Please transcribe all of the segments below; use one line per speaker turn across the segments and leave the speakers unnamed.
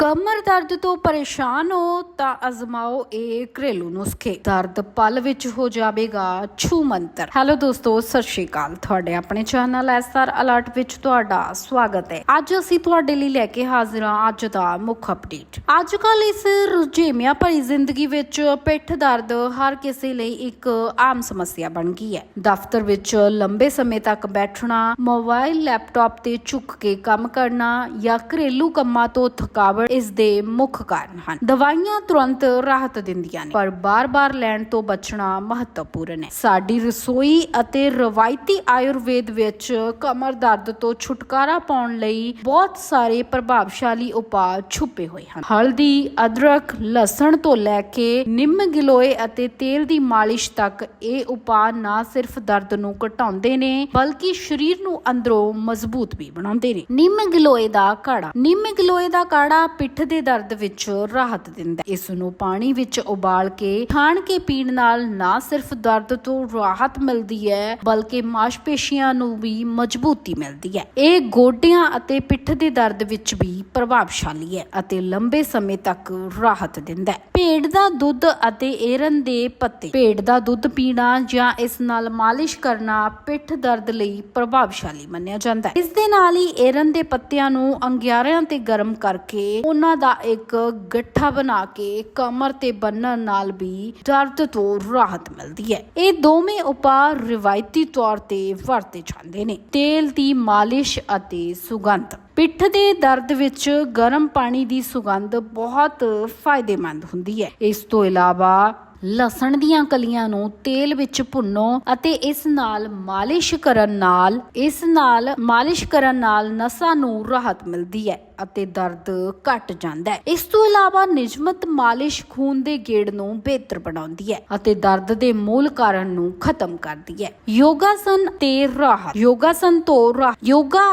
ਕਮਰ ਦਰਦ ਤੋਂ ਪਰੇਸ਼ਾਨ ਹੋ ਤਾਂ ਅਜ਼ਮਾਓ ਇਹ ਘਰੇਲੂ ਨੁਸਖੇ। ਦਰਦ ਪਲ ਵਿੱਚ ਹੋ ਜਾਵੇਗਾ ਛੂ ਮੰਤਰ ਹੈਲੋ ਦੋਸਤੋ, ਸਤਿ ਸ਼੍ਰੀ ਅਕਾਲ। ਤੁਹਾਡੇ ਆਪਣੇ ਚੈਨਲ ਐਸਆਰ ਅਲਰਟ ਵਿੱਚ ਤੁਹਾਡਾ ਸਵਾਗਤ ਹੈ। ਅੱਜ ਅਸੀਂ ਤੁਹਾਡੇ ਲਈ ਲੈ ਕੇ ਹਾਜ਼ਰ ਹਾਂ ਅੱਜ ਦਾ ਮੁੱਖ ਅਪਡੇਟ। ਅੱਜ ਕੱਲ ਇਸ ਰੁਝੇਵਿਆਂ ਭਰੀ ਜ਼ਿੰਦਗੀ ਵਿੱਚ ਪਿੱਠ ਦਰਦ ਹਰ ਕਿਸੇ ਲਈ ਇੱਕ ਆਮ ਸਮੱਸਿਆ ਬਣ ਗਈ ਹੈ। ਦਫ਼ਤਰ ਵਿੱਚ ਲੰਬੇ ਸਮੇਂ ਤੱਕ ਬੈਠਣਾ, ਮੋਬਾਈਲ, ਲੈਪਟਾਪ ਤੇ ਝੁੱਕ ਕੇ ਕੰਮ ਕਰਨਾ ਜਾਂ ਘਰੇਲੂ ਕੰਮਾਂ ਤੋਂ ਥਕਾਵਟ ਇਸ ਦੇ ਮੁੱਖ ਕਾਰਨ ਹਨ। ਦਵਾਈਆਂ ਤੁਰੰਤ ਰਾਹਤ ਦਿੰਦੀਆਂ ਨੇ। ਪਰ ਬਾਰ-ਬਾਰ ਲੈਣ ਤੋਂ ਬਚਣਾ ਮਹੱਤਵਪੂਰਨ ਹੈ। ਸਾਡੀ ਰਸੋਈ ਅਤੇ ਰਵਾਇਤੀ ਆਯੁਰਵੇਦ ਵਿੱਚ ਕਮਰ ਦਰਦ ਤੋਂ ਛੁਟਕਾਰਾ ਪਾਉਣ ਲਈ ਬਹੁਤ ਸਾਰੇ ਪ੍ਰਭਾਵਸ਼ਾਲੀ ਉਪਾਅ ਛੁਪੇ ਹੋਏ ਹਨ। ਹਲਦੀ, ਅਦਰਕ, ਲਸਣ ਤੋਂ ਲੈ ਕੇ ਨਿੰਮ, ਗਿਲੋਏ ਅਤੇ ਤੇਲ ਦੀ ਮਾਲਿਸ਼ ਤੱਕ ਇਹ ਉਪਾਅ ਨਾ ਸਿਰਫ ਦਰਦ ਨੂੰ ਘਟਾਉਂਦੇ ਨੇ, ਬਲਕਿ ਸਰੀਰ ਨੂੰ ਅੰਦਰੋਂ ਮਜ਼ਬੂਤ ਵੀ ਬਣਾਉਂਦੇ ਨੇ। ਨਿੰਮ, ਗਿਲੋਏ ਦਾ ਕਾੜਾ। ਨਿੰਮ, ਗਿਲੋਏ ਦਾ ਕਾੜਾ ਪਿੱਠ ਦੇ ਦਰਦ ਵਿੱਚ ਰਾਹਤ ਦਿੰਦਾ ਹੈ। ਇਸ ਨੂੰ ਪਾਣੀ ਵਿੱਚ ਉਬਾਲ ਕੇ, ਖਾਣ ਕੇ ਪੀਣ ਨਾਲ ਨਾ ਸਿਰਫ ਦਰਦ ਤੋਂ ਰਾਹਤ ਮਿਲਦੀ ਹੈ, ਬਲਕਿ ਮਾਸਪੇਸ਼ੀਆਂ ਨੂੰ ਵੀ ਮਜ਼ਬੂਤੀ ਮਿਲਦੀ ਹੈ। ਇਹ ਗੋਡਿਆਂ ਅਤੇ ਪਿੱਠ ਦੇ ਦਰਦ ਵਿੱਚ ਵੀ ਪ੍ਰਭਾਵਸ਼ਾਲੀ ਹੈ ਅਤੇ ਲੰਬੇ ਸਮੇਂ ਤੱਕ ਰਾਹਤ ਦਿੰਦਾ ਹੈ। ਭੇਡ ਦਾ ਦੁੱਧ ਅਤੇ ਏਰਨ ਦੇ ਪੱਤੇ। ਭੇਡ ਦਾ ਦੁੱਧ ਪੀਣਾ ਜਾਂ ਇਸ ਨਾਲ ਮਾਲਿਸ਼ ਕਰਨਾ ਪਿੱਠ ਦਰਦ ਲਈ ਪ੍ਰਭਾਵਸ਼ਾਲੀ ਮੰਨਿਆ ਜਾਂਦਾ ਹੈ। ਇਸ ਦੇ ਨਾਲ ਹੀ ਏਰਨ ਦੇ ਪੱਤਿਆਂ ਨੂੰ ਅੰਗਿਆਰਿਆਂ ਤੇ ਗਰਮ ਕਰਕੇ ਉਹਨਾਂ ਦਾ ਇੱਕ ਗੱਠਾ ਬਣਾ ਕੇ ਕਮਰ ਤੇ ਬੰਨਣ ਨਾਲ ਵੀ ਦਰਦ ਤੋਂ ਰਾਹਤ ਮਿਲਦੀ ਹੈ। ਇਹ ਦੋਵੇਂ ਉਪਾਅ ਰਿਵਾਇਤੀ ਤੌਰ ਤੇ ਵਰਤੇ ਜਾਂਦੇ ਨੇ। ਤੇਲ ਦੀ ਮਾਲਿਸ਼ ਅਤੇ ਸੁਗੰਧ। ਪਿੱਠ ਦੇ ਦਰਦ ਵਿੱਚ ਗਰਮ ਪਾਣੀ ਦੀ ਸੁਗੰਧ ਬਹੁਤ ਫਾਇਦੇਮੰਦ ਹੁੰਦੀ ਹੈ। ਇਸ ਤੋਂ ਇਲਾਵਾ ਲਸਣ ਦੀਆਂ ਕਲੀਆਂ ਨੂੰ ਤੇਲ ਵਿੱਚ ਭੁੰਨੋ ਅਤੇ ਇਸ ਨਾਲ ਮਾਲਿਸ਼ ਕਰਨ ਨਾਲ ਇਸ ਨਾਲ ਮਾਲਿਸ਼ ਕਰਨ ਨਾਲ ਨਸਾਂ ਨੂੰ ਰਾਹਤ ਮਿਲਦੀ ਹੈ। ਅਤੇ ਦਰਦ ਘਟ ਜਾਂਦਾ ਹੈ। ਇਸ ਤੋਂ ਇਲਾਵਾ ਨਿਯਮਤ ਮਾਲਿਸ਼ ਖੂਨ ਦੇ ਗੇੜ ਨੂੰ ਬਿਹਤਰ ਬਣਾਉਂਦੀ ਹੈ ਅਤੇ ਦਰਦ ਦੇ ਮੂਲ ਕਾਰਨ ਨੂੰ ਖਤਮ ਕਰਦੀ ਹੈ। ਯੋਗਾਸਨ ਤੇ ਰਾਹਤ ਯੋਗਾਸਨ ਤੋਂ ਰਾਹਤ ਯੋਗਾ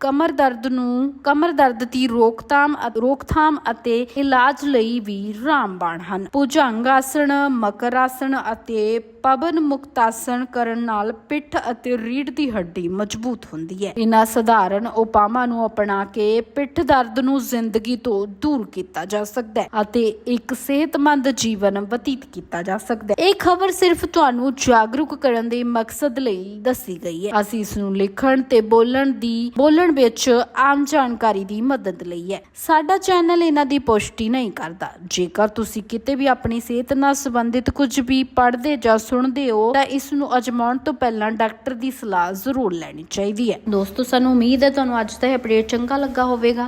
ਕਮਰ ਦਰਦ ਨੂੰ, ਕਮਰ ਦਰਦ ਦੀ ਰੋਕਥਾਮ ਰੋਕਥਾਮ ਅਤੇ ਇਲਾਜ ਲਈ ਵੀ ਰਾਮਬਾਣ ਹਨ। ਭੁਜੰਗ ਆਸਣ ਮਕਰ ਆਸਣ ਅਤੇ ਪਵਨ ਮੁਕਤ ਆਸਨ ਕਰਨ ਨਾਲ ਪਿੱਠ ਅਤੇ ਰੀੜ ਦੀ ਹੱਡੀ ਮਜ਼ਬੂਤ ਹੁੰਦੀ ਹੈ। ਇਹਨਾਂ ਸਧਾਰਨ ਉਪਾਵਾਂ ਨੂੰ ਅਪਣਾ ਕੇ ਪਿੱਠ ਦਰਦ ਨੂੰ ਜ਼ਿੰਦਗੀ ਤੋਂ ਦੂਰ ਕੀਤਾ ਜਾ ਸਕਦਾ ਹੈ ਅਤੇ ਇੱਕ ਸਿਹਤਮੰਦ ਜੀਵਨ ਬਤੀਤ ਕੀਤਾ ਜਾ ਸਕਦਾ ਹੈ। ਇਹ ਖਬਰ ਸਿਰਫ ਤੁਹਾਨੂੰ ਜਾਗਰੂਕ ਕਰਨ ਦੇ ਮਕਸਦ ਲਈ ਦੱਸੀ ਗਈ ਹੈ। ਅਸੀਂ ਇਸ ਨੂੰ ਲਿਖਣ ਤੇ ਬੋਲਣ ਦੀ, ਬੋਲਣ ਵਿੱਚ ਆਮ ਜਾਣਕਾਰੀ ਦੀ ਮਦਦ ਲਈ ਹੈ। ਸਾਡਾ ਚੈਨਲ ਇਹਨਾਂ ਦੀ ਪੁਸ਼ਟੀ ਨਹੀਂ ਕਰਦਾ। ਜੇਕਰ ਤੁਸੀਂ ਕਿਤੇ ਵੀ ਆਪਣੀ ਸਿਹਤ ਨਾਲ ਸੰਬੰਧਿਤ ਕੁਝ ਵੀ ਪੜ੍ਹਦੇ ਜਾਂ ਸੁਣਦੇ ਹੋ, ਤਾਂ ਇਸ ਨੂੰ ਅਜਮਾਉਣ ਤੋਂ ਪਹਿਲਾਂ ਡਾਕਟਰ ਦੀ ਸਲਾਹ ਜ਼ਰੂਰ ਲੈਣੀ ਚਾਹੀਦੀ ਹੈ। ਦੋਸਤੋ, ਸਾਨੂੰ ਉਮੀਦ ਹੈ ਤੁਹਾਨੂੰ ਅੱਜ ਦਾ ਇਹ ਅਪਡੇਟ ਚੰਗਾ ਲੱਗਾ ਹੋਵੇਗਾ।